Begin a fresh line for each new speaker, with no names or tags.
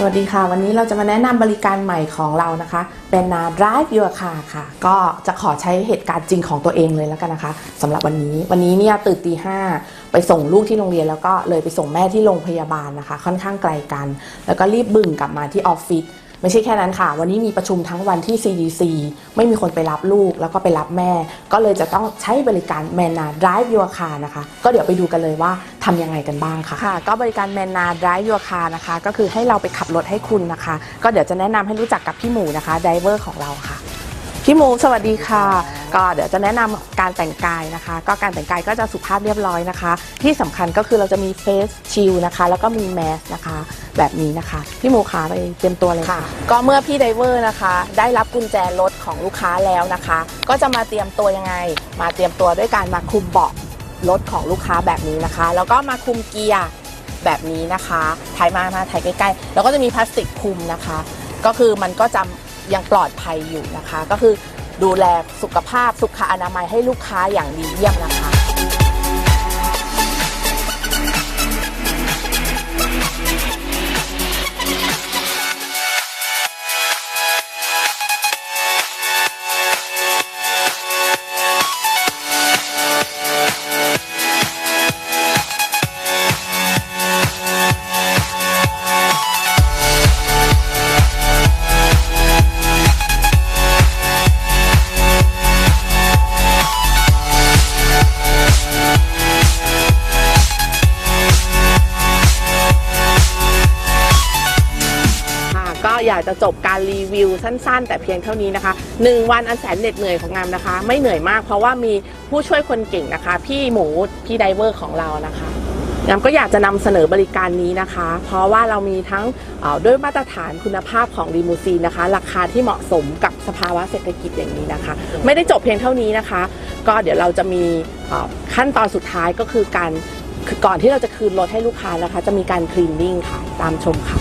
สวัสดีค่ะ วันนี้เราจะมาแนะนำบริการใหม่ของเรานะคะ เป็นนา Drive Your Car ค่ะ ก็จะขอใช้เหตุการณ์จริงของตัวเองเลยแล้วกันนะคะสำหรับวันนี้วันนี้เนี่ยตื่นตีห้าไปส่งลูกที่โรงเรียนแล้วก็เลยไปส่งแม่ที่โรงพยาบาลนะคะ ค่อนข้างไกลกัน แล้วก็รีบบึ่งกลับมาที่ออฟฟิศ ไม่ใช่แค่นั้นค่ะ วันนี้มีประชุมทั้งวันที่ CDC ไม่มีคนไปรับลูกแล้วก็ไปรับแม่ ก็เลยจะต้องใช้บริการแมนนา Drive Your Car นะคะ ก็เดี๋ยวไปดูกันเลยว่าทำยังไงกันบ้างค่ะค่ะ ก็บริการแมนนา Drive Your Car นะคะ ก็คือให้เราไปขับรถให้คุณนะคะ ก็เดี๋ยวจะแนะนำให้รู้จักกับพี่หมูนะคะไดเวอร์ของเราค่ะ พี่หมูสวัสดีค่ะ ก็เดี๋ยวจะแนะนำการแต่งกายนะคะ ก็การแต่งกายก็จะสุภาพเรียบร้อยนะคะ ที่สำคัญก็คือเราจะมีเฟสชิลนะคะ แล้วก็มีแมสนะคะ แบบนี้นะคะ พี่หมูขาไปเตรียมตัวเลยค่ะ ก็เมื่อพี่ไดเวอร์นะคะ ได้รับกุญแจรถของลูกค้าแล้วนะคะ ก็จะมาเตรียมตัวยังไง มาเตรียมตัวด้วยการมาคลุมเบาะรถของลูกค้าแบบนี้นะคะ แล้วก็มาคลุมเกียร์แบบนี้นะคะถ่ายมามาถ่ายใกล้ๆ แล้วก็จะมีพลาสติกคลุมนะคะ ก็คือมันก็จะ ยังปลอดภัยอยู่นะคะ ก็คือดูแลสุขภาพสุขอนามัยให้ลูกค้าอย่างดีเยี่ยมนะคะ อยากจะจบการรีวิวสั้น ๆ แต่เพียงเท่านี้นะคะ 1 วันอันแสนเหน็ดเหนื่อยของงามนะคะ ไม่เหนื่อยมากเพราะว่ามีผู้ช่วยคนเก่งนะคะ พี่หมูพี่ไดเวอร์ของเรานะคะงามก็อยากจะนำเสนอบริการนี้นะคะ เพราะว่าเรามีทั้งด้วยมาตรฐานคุณภาพของรีมูซีนนะคะ ราคาที่เหมาะสมกับสภาวะเศรษฐกิจอย่างนี้นะคะ ไม่ได้จบเพียงเท่านี้นะคะ ก็เดี๋ยวเราจะมีขั้นตอนสุดท้ายก็คือการคือก่อนที่เราจะคืนรถให้ลูกค้านะคะ จะมีการคลีนนิ่งค่ะ ตามชมค่ะ